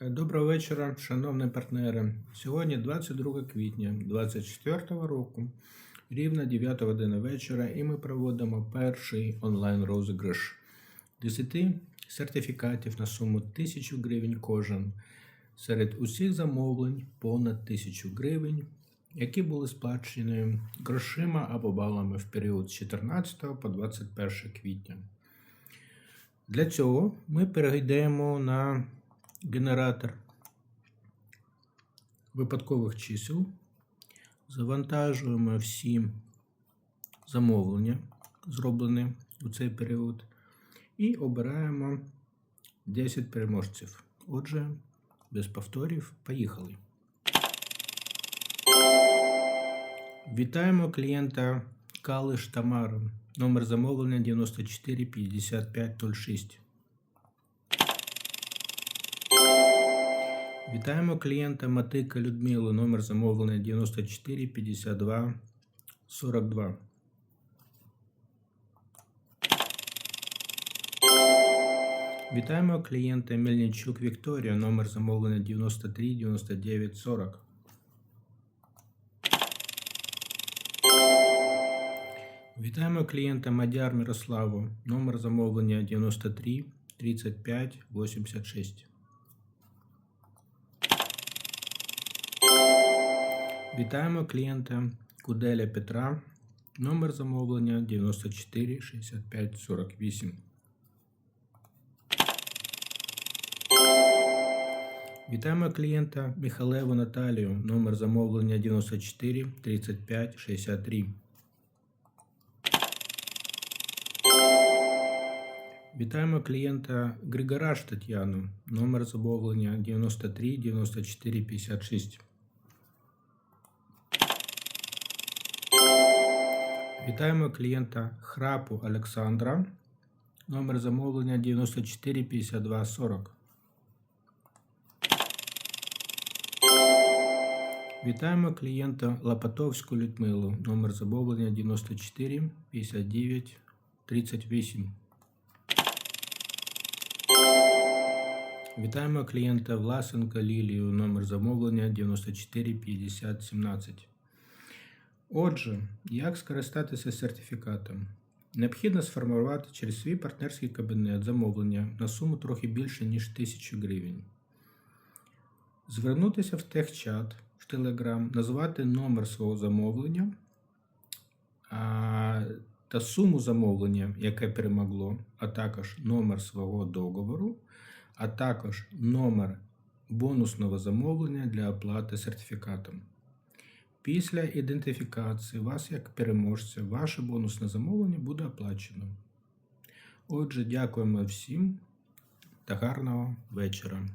Доброго вечора, шановні партнери. Сьогодні 22 квітня 2024 року, рівно 9 година вечора, і ми проводимо перший онлайн розіграш 10 сертифікатів на суму 1000 гривень кожен серед усіх замовлень понад 1000 гривень, які були сплачені грошима або балами в період з 14 по 21 квітня. Для цього ми перейдемо на генератор випадкових чисел, завантажуємо всі замовлення, зроблені у цей період, і обираємо 10 переможців. Отже, без повторів, поїхали. Вітаємо клієнта Калиш Тамару. Номер замовлення 94 55 06. Вітаємо клієнта Матика Людмилу. Номер замовлення 94 52 42. Вітаємо клієнта Мельничук Вікторія. Номер замовлення 93 99 40. Вітаємо клієнта Мадяр Мирославу. Номер замовлення 93 35 86. Вітаємо клієнта Куделя Петра. Номер замовлення 94 65 48. Вітаємо клієнта Михалеву Наталію. Номер замовлення 94 35 63. Вітаємо клієнта Григораш Тетяну. Номер замовлення 93 94 56. Вітаємо клієнта Храпу Олександра. Номер замовлення 94 52 40. Вітаємо клієнта Лопатовську Людмилу. Номер замовлення 94 59 38. Вітаємо клієнта Власенка Лілію. Номер замовлення 94 50 17. Отже, як скористатися сертифікатом? Необхідно сформувати через свій партнерський кабінет замовлення на суму трохи більше, ніж 1000 гривень. Звернутися в техчат в Telegram, назвати номер свого замовлення та суму замовлення, яке перемогло, а також номер свого договору, а також номер бонусного замовлення для оплати сертифікатом. Після ідентифікації вас як переможця, ваше бонусне замовлення буде оплачено. Отже, дякуємо всім та гарного вечора.